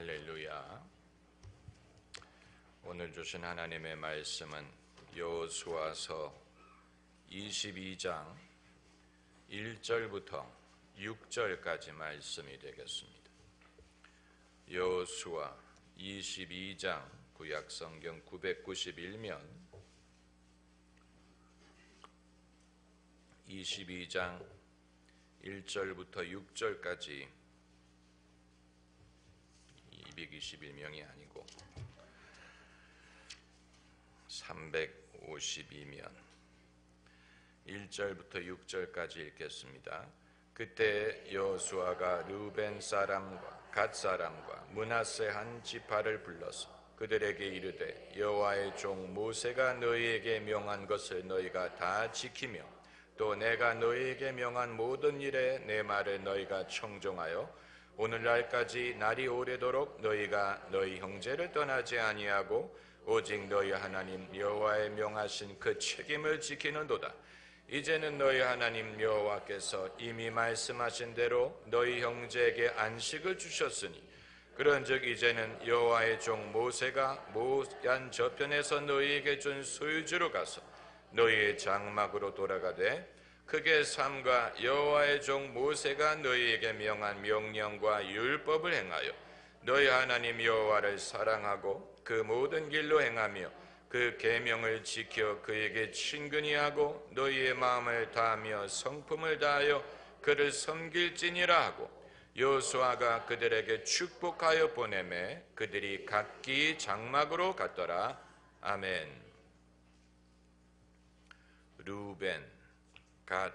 할렐루야. 오늘 주신 하나님의 말씀은 여호수아서 22장 1절부터 6절까지 말씀이 되겠습니다. 여호수아 22장 구약 성경 991면 22장 1절부터 6절까지 221명이 아니고 352면 1절부터 6절까지 읽겠습니다. 그때 여호수아가 르벤 사람과 갓 사람과 문하세 한 지파를 불러서 그들에게 이르되 여호와의 종 모세가 너희에게 명한 것을 너희가 다 지키며 또 내가 너희에게 명한 모든 일에 내 말을 너희가 청종하여 오늘날까지 날이 오래도록 너희가 너희 형제를 떠나지 아니하고 오직 너희 하나님 여호와의 명하신 그 책임을 지키는도다. 이제는 너희 하나님 여호와께서 이미 말씀하신 대로 너희 형제에게 안식을 주셨으니 그런즉 이제는 여호와의 종 모세가 모얀 저편에서 너희에게 준 소유주로 가서 너희의 장막으로 돌아가되 크게 삼가 여호와의 종 모세가 너희에게 명한 명령과 율법을 행하여 너희 하나님 여호와를 사랑하고 그 모든 길로 행하며 그 계명을 지켜 그에게 친근히 하고 너희의 마음을 다하며 성품을 다하여 그를 섬길지니라 하고 여호수아가 그들에게 축복하여 보내매 그들이 각기 장막으로 갔더라. 아멘. 루벤 갓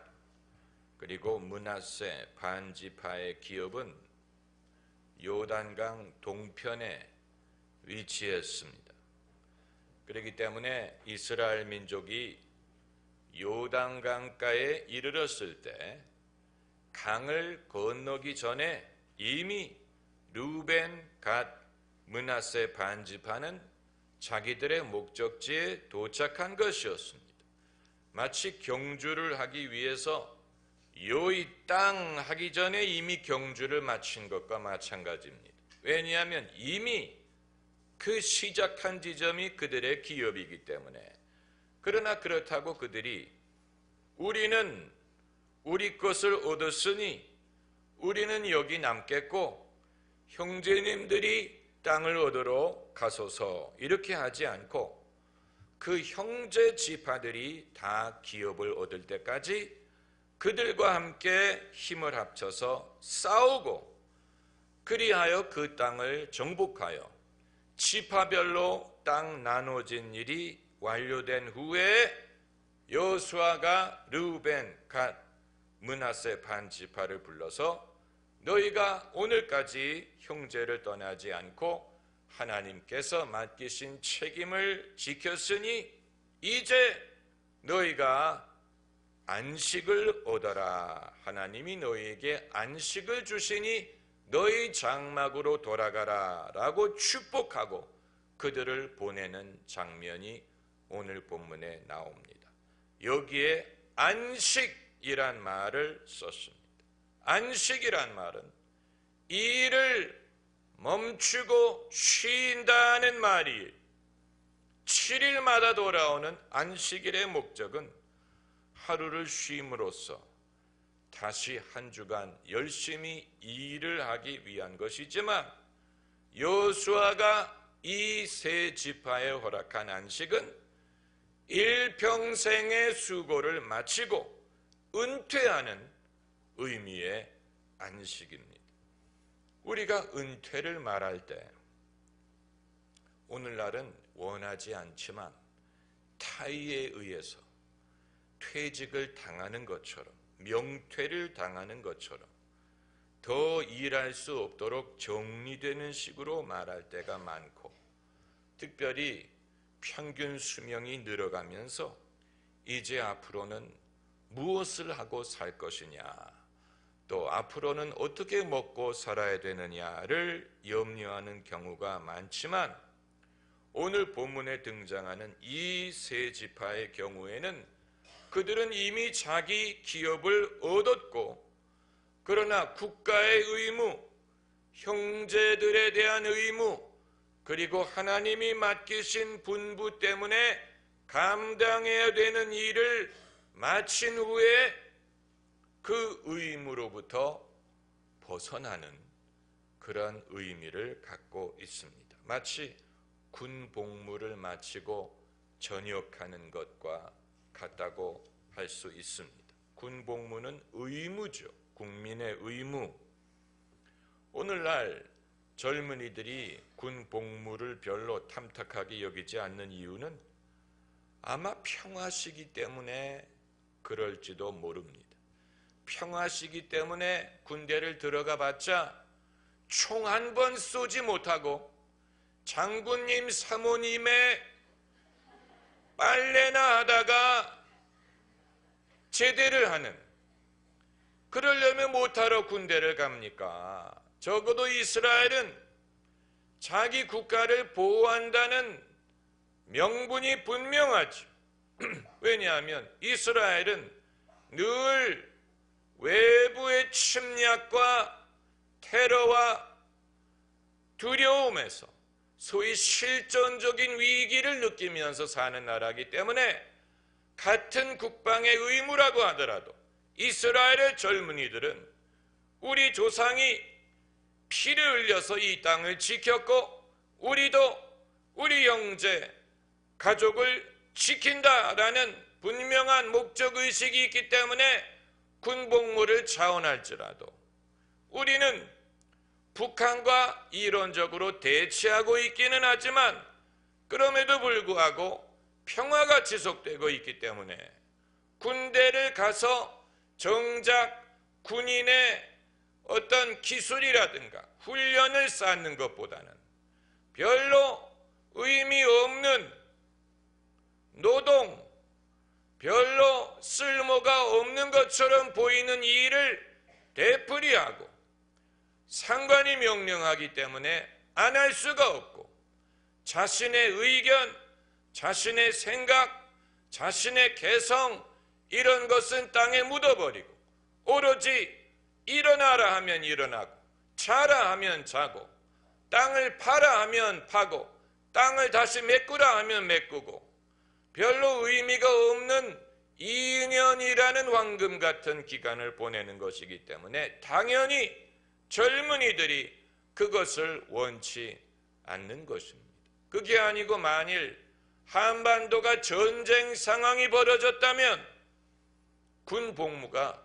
그리고 문하세 반지파의 기업은 요단강 동편에 위치했습니다. 그렇기 때문에 이스라엘 민족이 요단강가에 이르렀을 때 강을 건너기 전에 이미 루벤, 갓, 문하세 반지파는 자기들의 목적지에 도착한 것이었습니다. 마치 경주를 하기 위해서 요이 땅 하기 전에 이미 경주를 마친 것과 마찬가지입니다. 왜냐하면 이미 그 시작한 지점이 그들의 기업이기 때문에 그러나 그렇다고 그들이 우리는 우리 것을 얻었으니 우리는 여기 남겠고 형제님들이 땅을 얻으러 가소서 이렇게 하지 않고 그 형제 지파들이 다 기업을 얻을 때까지 그들과 함께 힘을 합쳐서 싸우고 그리하여 그 땅을 정복하여 지파별로 땅 나눠진 일이 완료된 후에 여수아가 르우벤, 갓, 문하세 반지파를 불러서 너희가 오늘까지 형제를 떠나지 않고 하나님께서 맡기신 책임을 지켰으니 이제 너희가 안식을 얻어라. 하나님이 너희에게 안식을 주시니 너희 장막으로 돌아가라. 라고 축복하고 그들을 보내는 장면이 오늘 본문에 나옵니다. 여기에 안식이란 말을 썼습니다. 안식이란 말은 일을 멈추고 쉰다는 말이 7일마다 돌아오는 안식일의 목적은 하루를 쉼으로써 다시 한 주간 열심히 일을 하기 위한 것이지만 여수아가 이 세 지파에 허락한 안식은 일평생의 수고를 마치고 은퇴하는 의미의 안식입니다. 우리가 은퇴를 말할 때 오늘날은 원하지 않지만 타의에 의해서 퇴직을 당하는 것처럼 명퇴를 당하는 것처럼 더 일할 수 없도록 정리되는 식으로 말할 때가 많고 특별히 평균 수명이 늘어가면서 이제 앞으로는 무엇을 하고 살 것이냐 또 앞으로는 어떻게 먹고 살아야 되느냐를 염려하는 경우가 많지만 오늘 본문에 등장하는 이 세 지파의 경우에는 그들은 이미 자기 기업을 얻었고 그러나 국가의 의무, 형제들에 대한 의무 그리고 하나님이 맡기신 분부 때문에 감당해야 되는 일을 마친 후에 그 의무로부터 벗어나는 그런 의미를 갖고 있습니다. 마치 군 복무를 마치고 전역하는 것과 같다고 할 수 있습니다. 군 복무는 의무죠. 국민의 의무. 오늘날 젊은이들이 군 복무를 별로 탐탁하게 여기지 않는 이유는 아마 평화시기 때문에 그럴지도 모릅니다. 평화시기 때문에 군대를 들어가 봤자 총 한 번 쏘지 못하고 장군님 사모님의 빨래나 하다가 제대를 하는 그러려면 못하러 군대를 갑니까? 적어도 이스라엘은 자기 국가를 보호한다는 명분이 분명하죠. 왜냐하면 이스라엘은 늘 외부의 침략과 테러와 두려움에서 소위 실존적인 위기를 느끼면서 사는 나라이기 때문에 같은 국방의 의무라고 하더라도 이스라엘의 젊은이들은 우리 조상이 피를 흘려서 이 땅을 지켰고 우리도 우리 형제 가족을 지킨다라는 분명한 목적 의식이 있기 때문에 군복무를 자원할지라도 우리는 북한과 이론적으로 대치하고 있기는 하지만 그럼에도 불구하고 평화가 지속되고 있기 때문에 군대를 가서 정작 군인의 어떤 기술이라든가 훈련을 쌓는 것보다는 별로 의미 없는 노동, 별로 쓸모가 없는 것처럼 보이는 일을 되풀이하고 상관이 명령하기 때문에 안 할 수가 없고 자신의 의견, 자신의 생각, 자신의 개성 이런 것은 땅에 묻어버리고 오로지 일어나라 하면 일어나고 자라 하면 자고 땅을 파라 하면 파고 땅을 다시 메꾸라 하면 메꾸고 별로 의미가 없는 2년이라는 황금 같은 기간을 보내는 것이기 때문에 당연히 젊은이들이 그것을 원치 않는 것입니다. 그게 아니고 만일 한반도가 전쟁 상황이 벌어졌다면 군 복무가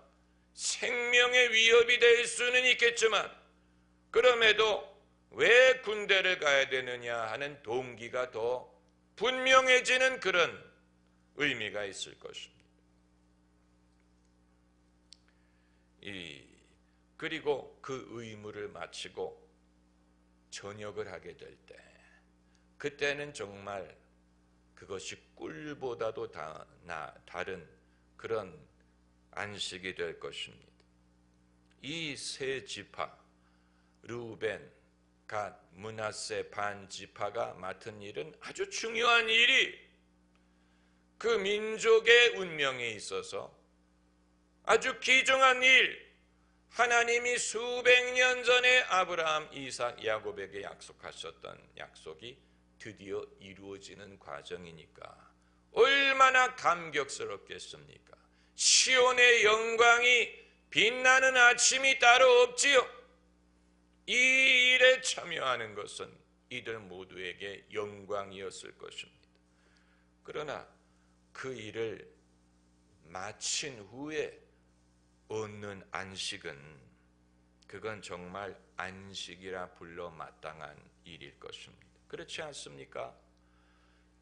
생명의 위협이 될 수는 있겠지만 그럼에도 왜 군대를 가야 되느냐 하는 동기가 더 분명해지는 그런 의미가 있을 것입니다. 이 그리고 그 의무를 마치고 전역을 하게 될 때 그때는 정말 그것이 꿀보다도 다, 나, 다른 그런 안식이 될 것입니다. 이 세 지파 루벤, 갓, 문하세 반 지파가 맡은 일은 아주 중요한 일이 그 민족의 운명에 있어서 아주 귀중한 일, 하나님이 수백 년 전에 아브라함, 이삭, 야곱에게 약속하셨던 약속이 드디어 이루어지는 과정이니까 얼마나 감격스럽겠습니까? 시온의 영광이 빛나는 아침이 따로 없지요. 이 일에 참여하는 것은 이들 모두에게 영광이었을 것입니다. 그러나 그 일을 마친 후에 얻는 안식은 그건 정말 안식이라 불러 마땅한 일일 것입니다. 그렇지 않습니까?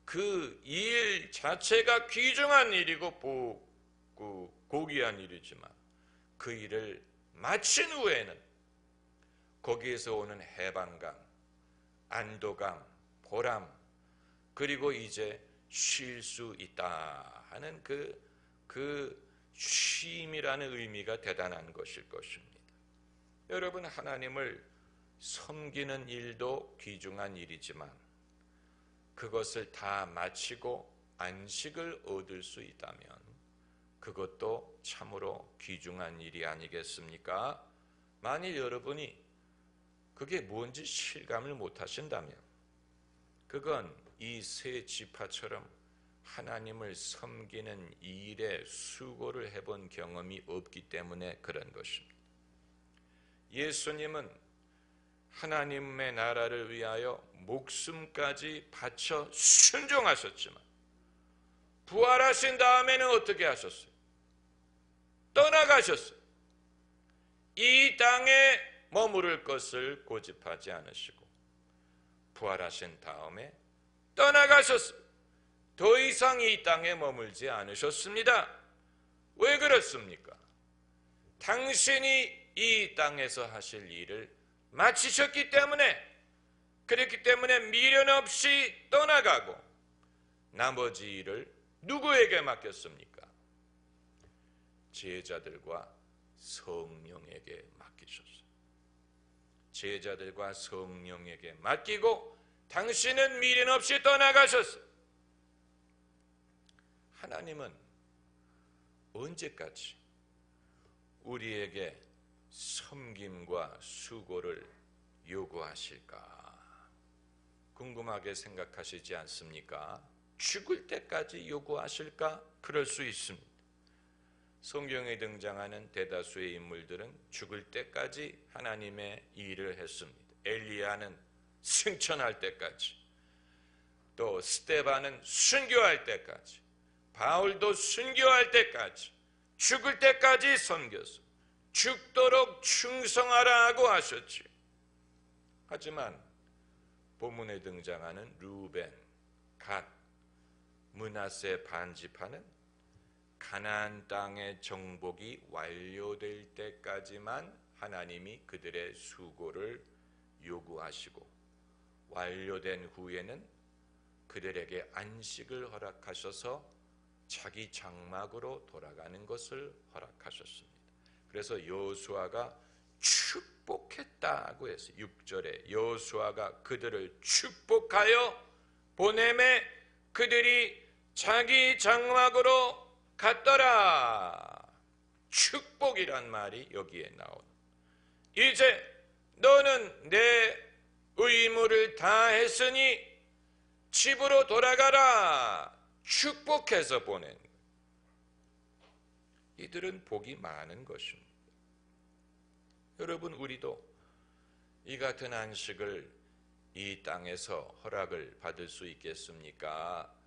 그 일 자체가 귀중한 일이고 보, 그 고귀한 일이지만 그 일을 마친 후에는 거기에서 오는 해방감, 안도감, 보람, 그리고 이제 쉴 수 있다 하는 그, 그 쉼이라는 의미가 대단한 것일 것입니다. 여러분, 하나님을 섬기는 일도 귀중한 일이지만 그것을 다 마치고 안식을 얻을 수 있다면 그것도 참으로 귀중한 일이 아니겠습니까? 만일 여러분이 그게 뭔지 실감을 못 하신다면 그건 이 세 지파처럼 하나님을 섬기는 일에 수고를 해본 경험이 없기 때문에 그런 것입니다. 예수님은 하나님의 나라를 위하여 목숨까지 바쳐 순종하셨지만 부활하신 다음에는 어떻게 하셨어요? 떠나가셨어요. 이 땅에 머무를 것을 고집하지 않으시고 부활하신 다음에 떠나가셨어요. 더 이상 이 땅에 머물지 않으셨습니다. 왜 그렇습니까? 당신이 이 땅에서 하실 일을 마치셨기 때문에 그렇기 때문에 미련 없이 떠나가고 나머지 일을 누구에게 맡겼습니까? 제자들과 성령에게. 제자들과 성령에게 맡기고 당신은 미련 없이 떠나가셨어요. 하나님은 언제까지 우리에게 섬김과 수고를 요구하실까? 궁금하게 생각하시지 않습니까? 죽을 때까지 요구하실까? 그럴 수 있습니다. 성경에 등장하는 대다수의 인물들은 죽을 때까지 하나님의 일을 했습니다. 엘리야는 승천할 때까지, 또 스테반은 순교할 때까지, 바울도 순교할 때까지, 죽을 때까지 섬겼어. 죽도록 충성하라고 하셨지. 하지만 본문에 등장하는 루벤, 갓, 문하세 반지파는 가나안 땅의 정복이 완료될 때까지만 하나님이 그들의 수고를 요구하시고 완료된 후에는 그들에게 안식을 허락하셔서 자기 장막으로 돌아가는 것을 허락하셨습니다. 그래서 여수아가 축복했다고 했어요. 6절에 여수아가 그들을 축복하여 보냄에 그들이 자기 장막으로 갔더라. 축복이란 말이 여기에 나온. 이제 너는 내 의무를 다 했으니 집으로 돌아가라. 축복해서 보낸. 이들은 복이 많은 것입니다. 여러분, 우리도 이 같은 안식을 이 땅에서 허락을 받을 수 있겠습니까?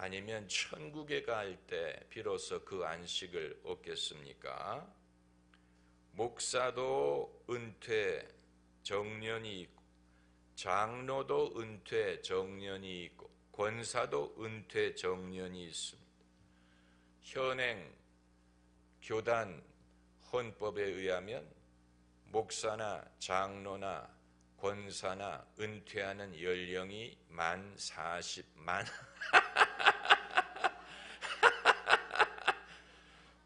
아니면 천국에 갈 때 비로소 그 안식을 얻겠습니까? 목사도 은퇴 정년이 있고 장로도 은퇴 정년이 있고 권사도 은퇴 정년이 있습니다. 현행 교단 헌법에 의하면 목사나 장로나 권사나 은퇴하는 연령이 만 40만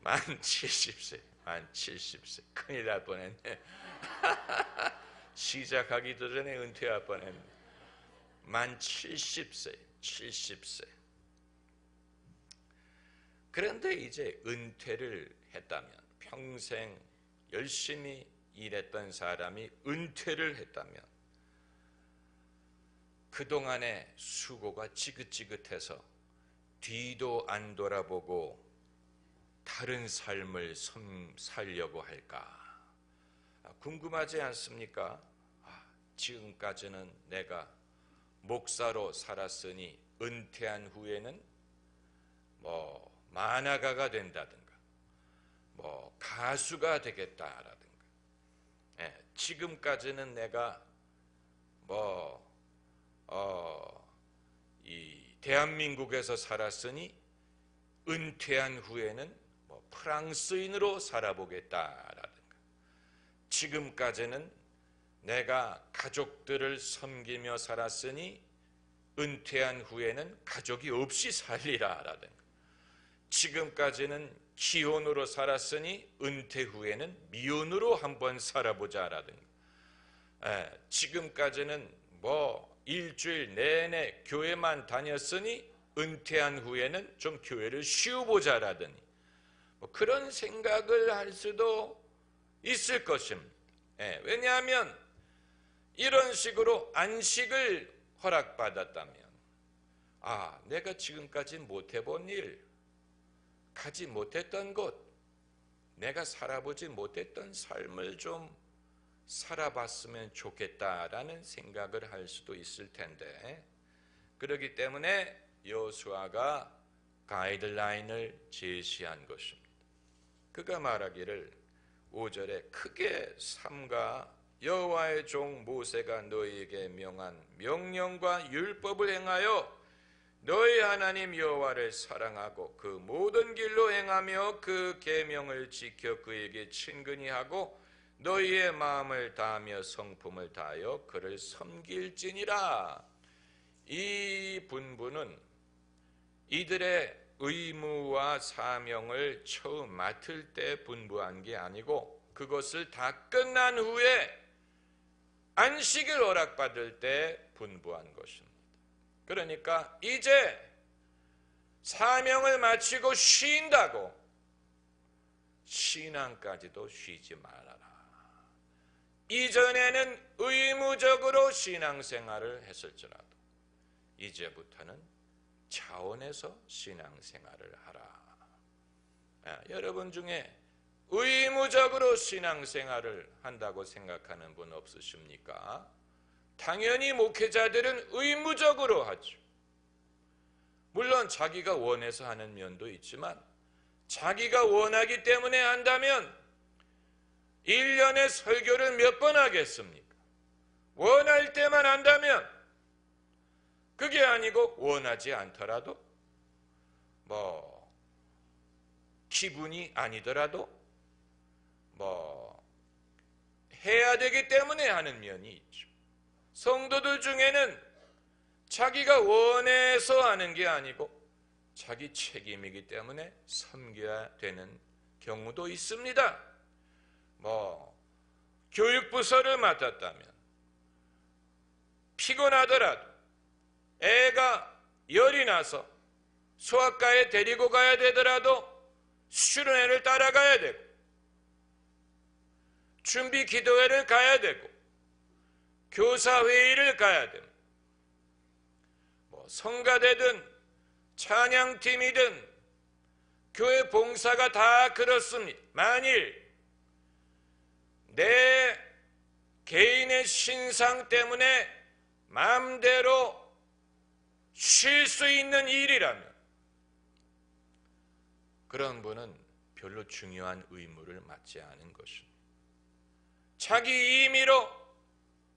만 70세 만 70세. 큰일 날 뻔했네. 시작하기도 전에 은퇴할 뻔했네. 만 70세 70세. 그런데 이제 은퇴를 했다면 평생 열심히 일했던 사람이 은퇴를 했다면 그동안의 수고가 지긋지긋해서 뒤도 안 돌아보고 다른 삶을 살려고 할까? 궁금하지 않습니까? 아, 지금까지는 내가 목사로 살았으니 은퇴한 후에는 뭐 만화가가 된다든가 뭐 가수가 되겠다라든가 예, 지금까지는 내가 뭐 어, 이 대한민국에서 살았으니 은퇴한 후에는 뭐 프랑스인으로 살아보겠다라든가. 지금까지는 내가 가족들을 섬기며 살았으니 은퇴한 후에는 가족이 없이 살리라라든가. 지금까지는 기혼으로 살았으니 은퇴 후에는 미혼으로 한번 살아보자라든가. 에, 지금까지는 뭐 일주일 내내 교회만 다녔으니 은퇴한 후에는 좀 교회를 쉬어보자라더니 뭐 그런 생각을 할 수도 있을 것입니다. 예, 왜냐하면 이런 식으로 안식을 허락받았다면, 아, 내가 지금까지 못해본 일, 가지 못했던 곳, 내가 살아보지 못했던 삶을 좀 살아봤으면 좋겠다라는 생각을 할 수도 있을 텐데, 그렇기 때문에 여수아가 가이드라인을 제시한 것입니다. 그가 말하기를 5절에 크게 삼가 여호와의 종 모세가 너희에게 명한 명령과 율법을 행하여 너희 하나님 여호와를 사랑하고 그 모든 길로 행하며 그 계명을 지켜 그에게 친근히 하고 너희의 마음을 다하며 성품을 다하여 그를 섬길지니라. 이 분부는 이들의 의무와 사명을 처음 맡을 때 분부한 게 아니고 그것을 다 끝난 후에 안식을 허락받을 때 분부한 것입니다. 그러니까 이제 사명을 마치고 쉰다고 신앙까지도 쉬지 말아라. 이전에는 의무적으로 신앙생활을 했을지라도 이제부터는 차원에서 신앙생활을 하라. 아, 여러분 중에 의무적으로 신앙생활을 한다고 생각하는 분 없으십니까? 당연히 목회자들은 의무적으로 하죠. 물론 자기가 원해서 하는 면도 있지만 자기가 원하기 때문에 한다면 1년에 설교를 몇 번 하겠습니까? 원할 때만 한다면 그게 아니고 원하지 않더라도 뭐 기분이 아니더라도 뭐 해야 되기 때문에 하는 면이 있죠. 성도들 중에는 자기가 원해서 하는 게 아니고 자기 책임이기 때문에 섬겨야 되는 경우도 있습니다. 뭐 교육부서를 맡았다면 피곤하더라도 열이 나서 소아과에 데리고 가야 되더라도 수련회를 따라가야 되고 준비 기도회를 가야 되고 교사 회의를 가야 되고 뭐 성가대든 찬양팀이든 교회 봉사가 다 그렇습니다. 만일 내 개인의 신상 때문에 마음대로 쉴 수 있는 일이라면 그런 분은 별로 중요한 의무를 맡지 않은 것입니다. 자기 임의로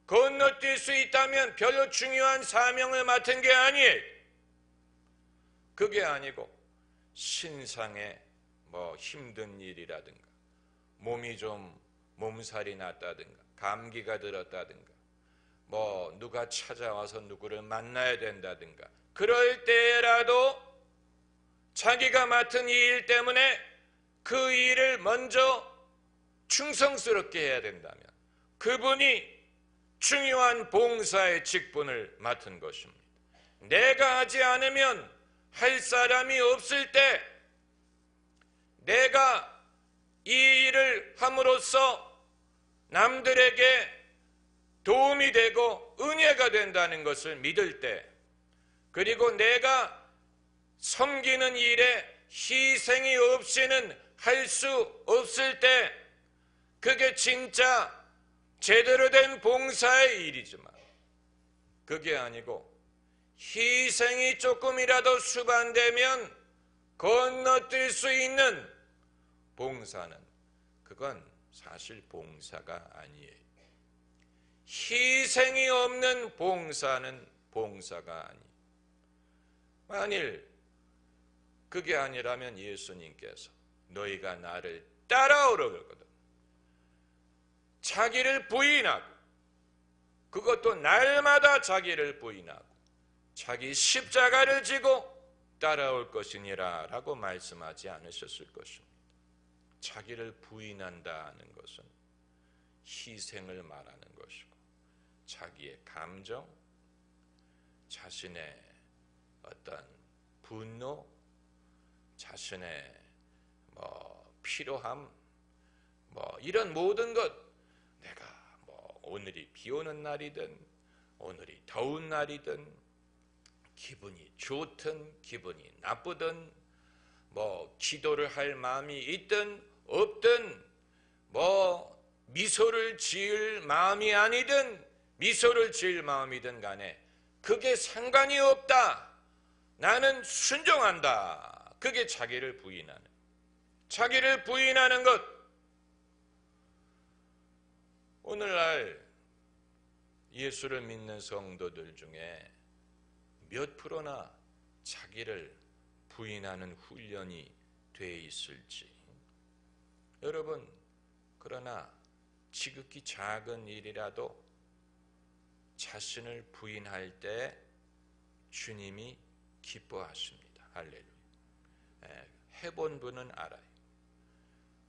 건너뛸 수 있다면 별로 중요한 사명을 맡은 게 아니에요. 그게 아니고 신상에 뭐 힘든 일이라든가 몸이 좀 몸살이 났다든가 감기가 들었다든가 뭐 누가 찾아와서 누구를 만나야 된다든가 그럴 때라도 자기가 맡은 이 일 때문에 그 일을 먼저 충성스럽게 해야 된다면 그분이 중요한 봉사의 직분을 맡은 것입니다. 내가 하지 않으면 할 사람이 없을 때 내가 이 일을 함으로써 남들에게 도움이 되고 은혜가 된다는 것을 믿을 때 그리고 내가 섬기는 일에 희생이 없이는 할 수 없을 때 그게 진짜 제대로 된 봉사의 일이지만 그게 아니고 희생이 조금이라도 수반되면 건너뛸 수 있는 봉사는 그건 사실 봉사가 아니에요. 희생이 없는 봉사는 봉사가 아니. 만일 그게 아니라면 예수님께서 너희가 나를 따라오라 그러거든. 자기를 부인하고 그것도 날마다 자기를 부인하고 자기 십자가를 지고 따라올 것이니라 라고 말씀하지 않으셨을 것입니다. 자기를 부인한다는 것은 희생을 말하는 것이고 자기의 감정, 자신의 어떤 분노, 자신의 뭐 필요함, 뭐 이런 모든 것 내가 뭐 오늘이 비 오는 날이든 오늘이 더운 날이든 기분이 좋든 기분이 나쁘든 뭐 기도를 할 마음이 있든 없든 뭐 미소를 지을 마음이 아니든 미소를 지을 마음이든 간에 그게 상관이 없다. 나는 순종한다. 그게 자기를 부인하는. 자기를 부인하는 것. 오늘날 예수를 믿는 성도들 중에 몇 프로나 자기를 부인하는 훈련이 돼 있을지. 여러분, 그러나 지극히 작은 일이라도 자신을 부인할 때 주님이 기뻐하십니다. 할렐루야. 예, 해본 분은 알아요.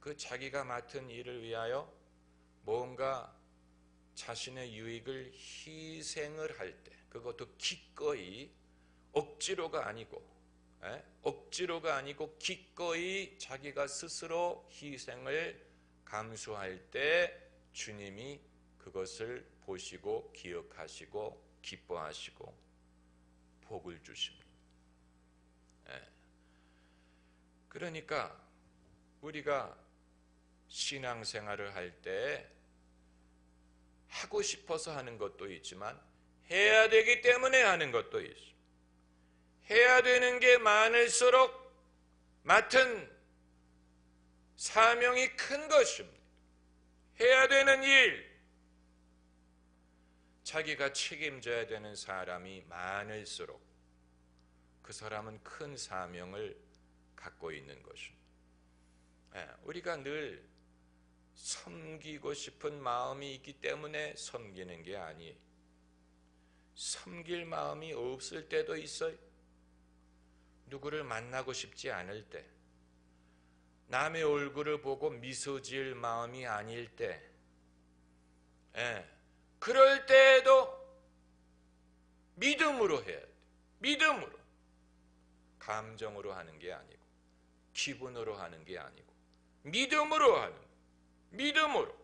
그 자기가 맡은 일을 위하여 뭔가 자신의 유익을 희생을 할 때, 그것도 기꺼이 억지로가 아니고, 예? 억지로가 아니고 기꺼이 자기가 스스로 희생을 감수할 때 주님이 그것을 보시고 기억하시고 기뻐하시고 복을 주십니다. 예. 그러니까 우리가 신앙생활을 할 때 하고 싶어서 하는 것도 있지만 해야 되기 때문에 하는 것도 있습니다. 해야 되는 게 많을수록 맡은 사명이 큰 것입니다. 해야 되는 일, 자기가 책임져야 되는 사람이 많을수록 그 사람은 큰 사명을 갖고 있는 것입니다. 예, 우리가 늘 섬기고 싶은 마음이 있기 때문에 섬기는 게 아니에요. 섬길 마음이 없을 때도 있어요. 누구를 만나고 싶지 않을 때, 남의 얼굴을 보고 미소 지을 마음이 아닐 때, 예, 그럴 때에도 믿음으로 해야 돼. 믿음으로. 감정으로 하는 게 아니고, 기분으로 하는 게 아니고, 믿음으로 하는, 믿음으로.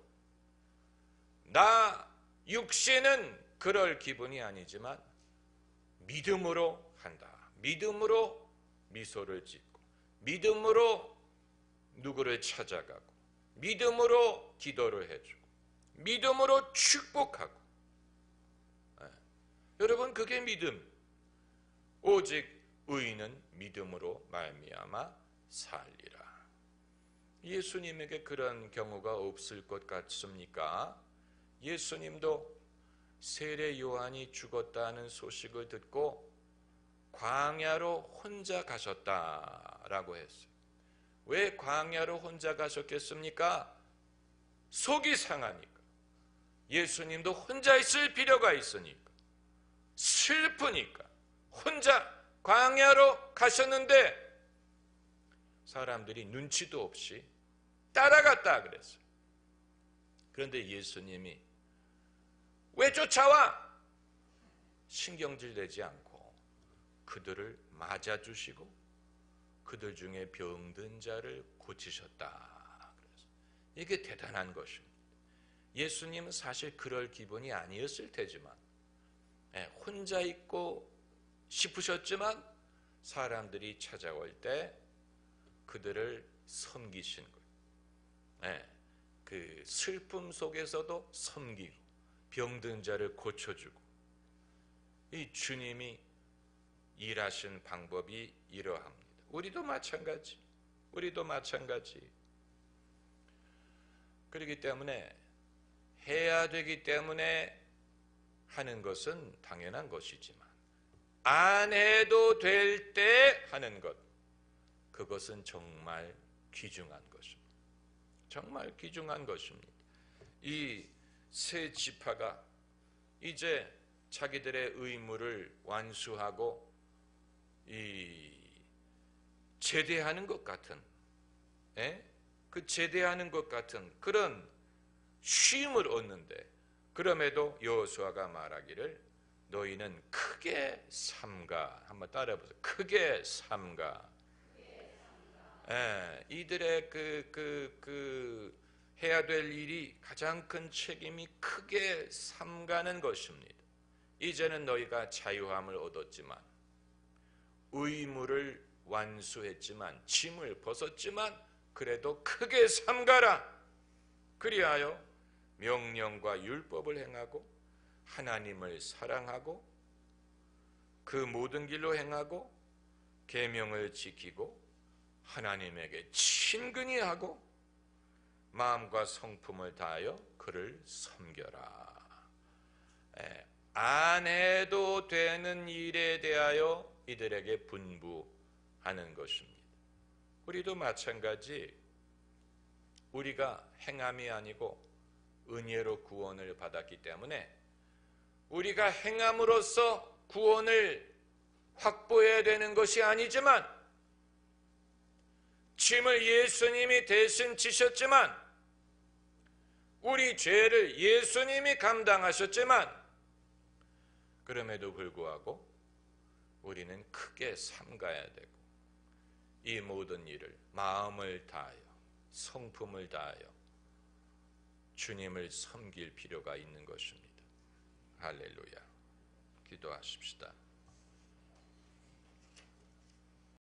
나 육신은 그럴 기분이 아니지만, 믿음으로 한다. 믿음으로 미소를 짓고, 믿음으로 누구를 찾아가고, 믿음으로 기도를 해주고, 믿음으로 축복하고. 예. 여러분 그게 믿음. 오직 의인은 믿음으로 말미암아 살리라. 예수님에게 그런 경우가 없을 것 같습니까? 예수님도 세례 요한이 죽었다는 소식을 듣고 광야로 혼자 가셨다라고 했어요. 왜 광야로 혼자 가셨겠습니까? 속이 상하니까. 예수님도 혼자 있을 필요가 있으니까. 슬프니까. 혼자 광야로 가셨는데 사람들이 눈치도 없이 따라갔다 그랬어요. 그런데 예수님이 왜 쫓아와? 신경질 내지 않고 그들을 맞아주시고 그들 중에 병든 자를 고치셨다. 그래서 이게 대단한 것입니다. 예수님은 사실 그럴 기분이 아니었을 테지만 예, 혼자 있고 싶으셨지만 사람들이 찾아올 때 그들을 섬기신 거예요. 예, 그 슬픔 속에서도 섬기고 병든 자를 고쳐주고 이 주님이 일하신 방법이 이러합니다. 우리도 마찬가지. 우리도 마찬가지. 그렇기 때문에 해야 되기 때문에 하는 것은 당연한 것이지만 안 해도 될 때 하는 것 그것은 정말 귀중한 것입니다. 정말 귀중한 것입니다. 이 세 지파가 이제 자기들의 의무를 완수하고 이 제대하는 것 같은 예? 그 제대하는 것 같은 그런 쉼을 얻는데 그럼에도 여호수아가 말하기를 너희는 크게 삼가 한번 따라해보세요. 크게 삼가. 예, 이들의 그, 그, 그 해야 될 일이 가장 큰 책임이 크게 삼가는 것입니다. 이제는 너희가 자유함을 얻었지만 의무를 완수했지만 짐을 벗었지만 그래도 크게 삼가라. 그리하여 명령과 율법을 행하고 하나님을 사랑하고 그 모든 길로 행하고 계명을 지키고 하나님에게 친근히 하고 마음과 성품을 다하여 그를 섬겨라. 예, 안 해도 되는 일에 대하여 이들에게 분부하는 것입니다. 우리도 마찬가지 우리가 행함이 아니고 은혜로 구원을 받았기 때문에 우리가 행함으로써 구원을 확보해야 되는 것이 아니지만 짐을 예수님이 대신 지셨지만 우리 죄를 예수님이 감당하셨지만 그럼에도 불구하고 우리는 크게 삼가야 되고 이 모든 일을 마음을 다하여 성품을 다하여 주님을 섬길 필요가 있는 것입니다. 할렐루야. 기도하십시다.